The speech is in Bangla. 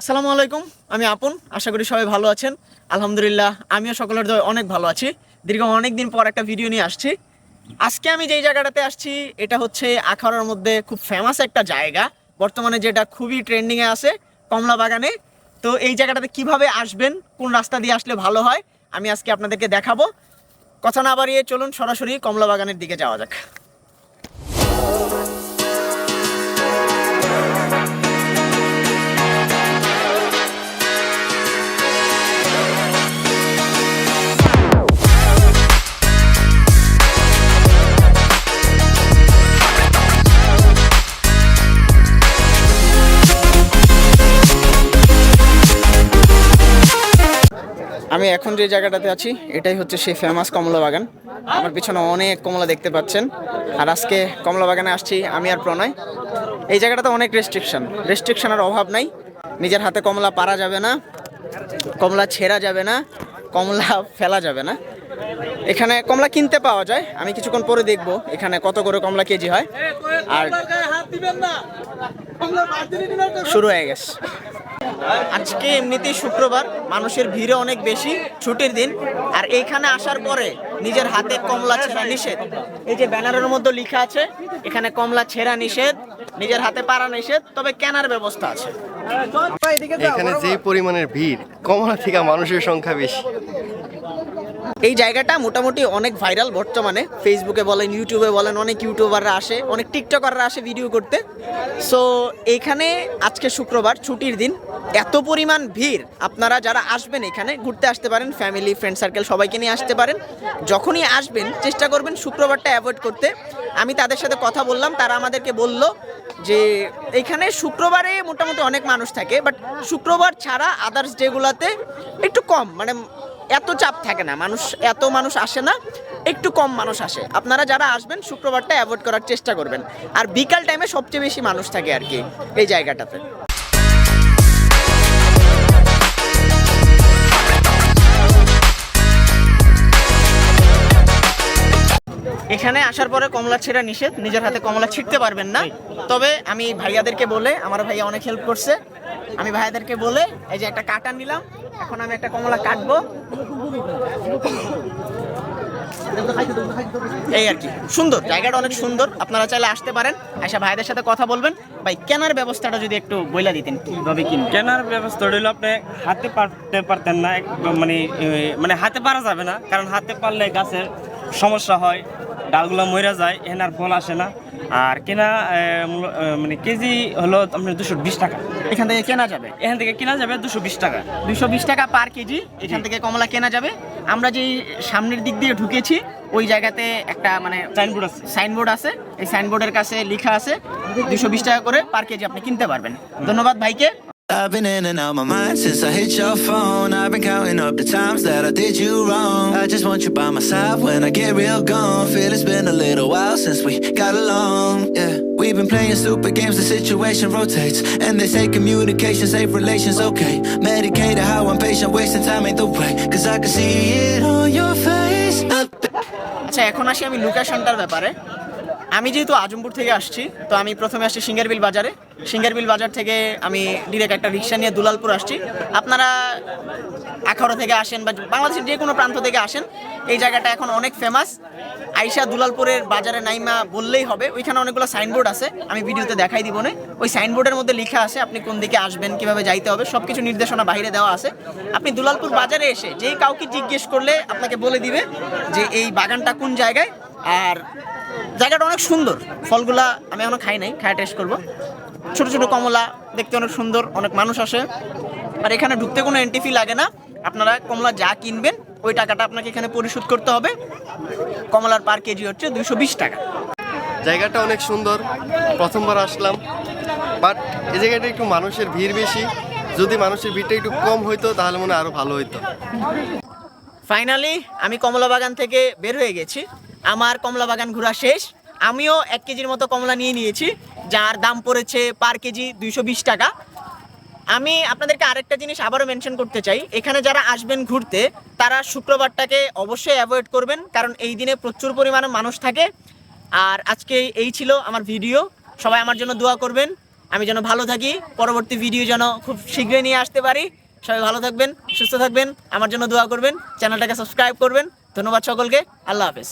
আসসালামু আলাইকুম, আমি আপন, আশা করি সবাই ভালো আছেন। আলহামদুলিল্লাহ, আমিও সকলের দয় অনেক ভালো আছি। দীর্ঘ অনেক দিন পর একটা ভিডিও নিয়ে আসছি। আজকে আমি যেই জায়গাটাতে আসছি, এটা হচ্ছে আখাউড়ার মধ্যে খুব ফেমাস একটা জায়গা। বর্তমানে যেটা খুবই ট্রেন্ডিংয়ে আছে, কমলা বাগানে। তো এই জায়গাটাতে কীভাবে আসবেন, কোন রাস্তা দিয়ে আসলে ভালো হয়, আমি আজকে আপনাদেরকে দেখাবো। কথা না বাড়িয়ে চলুন সরাসরি কমলা বাগানের দিকে যাওয়া যাক। আমি এখন যে জায়গাটাতে আছি এটাই হচ্ছে সেই ফেমাস কমলা বাগান। আমার পিছনে অনেক কমলা দেখতে পাচ্ছেন। আর আজকে কমলা বাগানে আসছি আমি আর প্রণয়। এই জায়গাটাতে অনেক রেস্ট্রিকশন রেস্ট্রিকশনের অভাব নাই। নিজের হাতে কমলা পারা যাবে না কমলা ছেঁড়া যাবে না কমলা ফেলা যাবে না। এখানে কমলা কিনতে পাওয়া যায়। আমি কিছুক্ষণ পরে দেখব এখানে কত করে কমলা কেজি হয়। আর শুরু হয়ে গেছে। আজকে এমনিতেই শুক্রবার মানুষের ভিড়ে অনেক বেশি ছুটির দিন। আর এইখানে আসার পরে নিজের হাতে কমলা ছেঁড়া নিষেধ। এই যে ব্যানারের মধ্যে লেখা আছে এখানে কমলা ছেঁড়া নিষেধ নিজের হাতে পারা নিষেধ তবে কেনার ব্যবস্থা আছে। এখানে যে পরিমাণের ভিড় কমলা থেকে মানুষের সংখ্যা বেশি। এই জায়গাটা মোটামুটি অনেক ভাইরাল বর্তমানে। ফেসবুকে বলেন ইউটিউবে বলেন অনেক ইউটিউবাররা আসে অনেক টিকটকাররা আসে ভিডিও করতে। সো এখানে আজকে শুক্রবার ছুটির দিন। এত পরিমাণ ভিড়, আপনারা যারা আসবেন এখানে, ঘুরতে আসতে পারেন ফ্যামিলি ফ্রেন্ড সার্কেল সবাইকে নিয়ে আসতে পারেন। যখনই আসবেন, চেষ্টা করবেন শুক্রবারটা অ্যাভয়েড করতে। আমি তাদের সাথে কথা বললাম, তারা আমাদেরকে বলল যে, এখানে শুক্রবারে মোটামুটি অনেক মানুষ থাকে বাট শুক্রবার ছাড়া আদার্স ডেগুলোতে একটু কম মানে এত চাপ থাকে না, মানুষ, এত মানুষ আসে না, একটু কম মানুষ আসে। আপনারা যারা আসবেন, শুক্রবারটা অ্যাভয়েড করার চেষ্টা করবেন। আর বিকাল টাইমে সবচেয়ে বেশি মানুষ থাকে আর কি, এই জায়গাটাতে। এখানে আসার পরে কমলা ছেঁড়া নিষেধ, নিজের হাতে কমলা ছিটতে পারবেন না। তবে আমি ভাইয়াদেরকে বলে, আমার ভাইয়া অনেক হেল্প করছে, আমি ভাইয়াদেরকে বলে, এই যে একটা কাটা নিলাম, এখন আমি একটা কমলা কাটবো। এই আর কি, সুন্দর, জায়গাটা অনেক সুন্দর, আপনারা চাইলে আসতে পারেন আয়সা ভাইদের সাথে কথা বলবেন। ভাই, কেনার ব্যবস্থাটা যদি একটু বইলা দিতেন, কীভাবে কিনবেন কেনার ব্যবস্থা হইল আপনি হাতে পারতে পারতেন না মানে মানে হাতে পারা যাবে না, কারণ হাতে পারলে গাছের সমস্যা হয় ডালগুলো মরে যায় এখানে আর ফল আসে না। আর কেনা মানে কেজি হলো আপনার দুশো বিশ টাকা। এখান থেকে কেনা যাবে? এখান থেকে কেনা যাবে দুশো বিশ টাকা। দুশো বিশ টাকা পার কেজি? এখান থেকে কমলা কেনা যাবে? আমরা যেই সামনের দিক দিয়ে ঢুকেছি ওই জায়গাতে একটা মানে সাইনবোর্ড আছে। সাইনবোর্ড আছে। এই সাইনবোর্ডের কাছে লেখা আছে দুশো বিশ টাকা করে পার কেজি আপনি কিনতে পারবেন। ধন্যবাদ ভাইকে। I've been in and out my mind since I hit your phone. I've been counting up the times that I did you wrong. I just want you by my side when I get real gone. Feel it's been a little while since we got along. Yeah, we've been playing stupid games, the situation rotates. And they say communication, save relations, okay. Medicated how I'm patient, wasting time ain't the way. Cause I can see it on your face. Uh, আচ্ছা এখন আসি আমি লোকেশনটার ব্যাপারে আমি যেহেতু আজমপুর থেকে আসছি তো আমি প্রথমে আসছি সিঙ্গারবিল বাজারে সিঙ্গারবিল বাজার থেকে আমি ডিরেক্ট একটা রিক্সা নিয়ে দুলালপুর আসছি। আপনারা আখাউড়া থেকে আসেন বা বাংলাদেশের যে কোনো প্রান্ত থেকে আসেন, এই জায়গাটা এখন অনেক ফেমাস আইসা দুলালপুরের বাজারে নাইমা বললেই হবে। ওইখানে অনেকগুলো সাইনবোর্ড আছে, আমি ভিডিওতে দেখাই দিব না। ওই সাইনবোর্ডের মধ্যে লেখা আছে, আপনি কোন দিকে আসবেন, কীভাবে যাইতে হবে সব কিছু নির্দেশনা বাইরে দেওয়া আছে। আপনি দুলালপুর বাজারে এসে যেই কাউকে জিজ্ঞেস করলে আপনাকে বলে দিবে যে এই বাগানটা কোন জায়গায়। আর জায়গাটা অনেক সুন্দর। ফলগুলা আমি এখনও খাই নাই, খায় টেস্ট করব। ছোট ছোট কমলা দেখতে অনেক সুন্দর অনেক মানুষ আসে। আর এখানে ঢুকতে কোনো এন্ট্রি ফি লাগে না। আপনারা কমলা যা কিনবেন ওই টাকাটা আপনাকে এখানে পরিশোধ করতে হবে। কমলার পার কেজি হচ্ছে দুইশো বিশ টাকা। জায়গাটা অনেক সুন্দর প্রথমবার আসলাম। বাট এই জায়গাটা একটু মানুষের ভিড় বেশি। যদি মানুষের ভিড়টা একটু কম হইতো তাহলে মনে হয় আরও ভালো হইতো। ফাইনালি আমি কমলা বাগান থেকে বের হয়ে গেছি। আমার কমলা বাগান ঘোরা শেষ। আমিও এক কেজির মতো কমলা নিয়ে নিয়েছি। যার দাম পড়েছে পার কেজি দুইশো বিশ টাকা। আমি আপনাদেরকে আরেকটা জিনিস আবারও মেনশন করতে চাই। এখানে যারা আসবেন ঘুরতে, তারা শুক্রবারটাকে অবশ্যই অ্যাভয়েড করবেন, কারণ এই দিনে প্রচুর পরিমাণে মানুষ থাকে। আর আজকে এই ছিল আমার ভিডিও সবাই আমার জন্য দোয়া করবেন। আমি যেন ভালো থাকি। পরবর্তী ভিডিও যেন খুব শীঘ্রই নিয়ে আসতে পারি। সবাই ভালো থাকবেন, সুস্থ থাকবেন। আমার জন্য দোয়া করবেন। চ্যানেলটাকে সাবস্ক্রাইব করবেন। ধন্যবাদ সকলকে। আল্লাহ হাফেজ।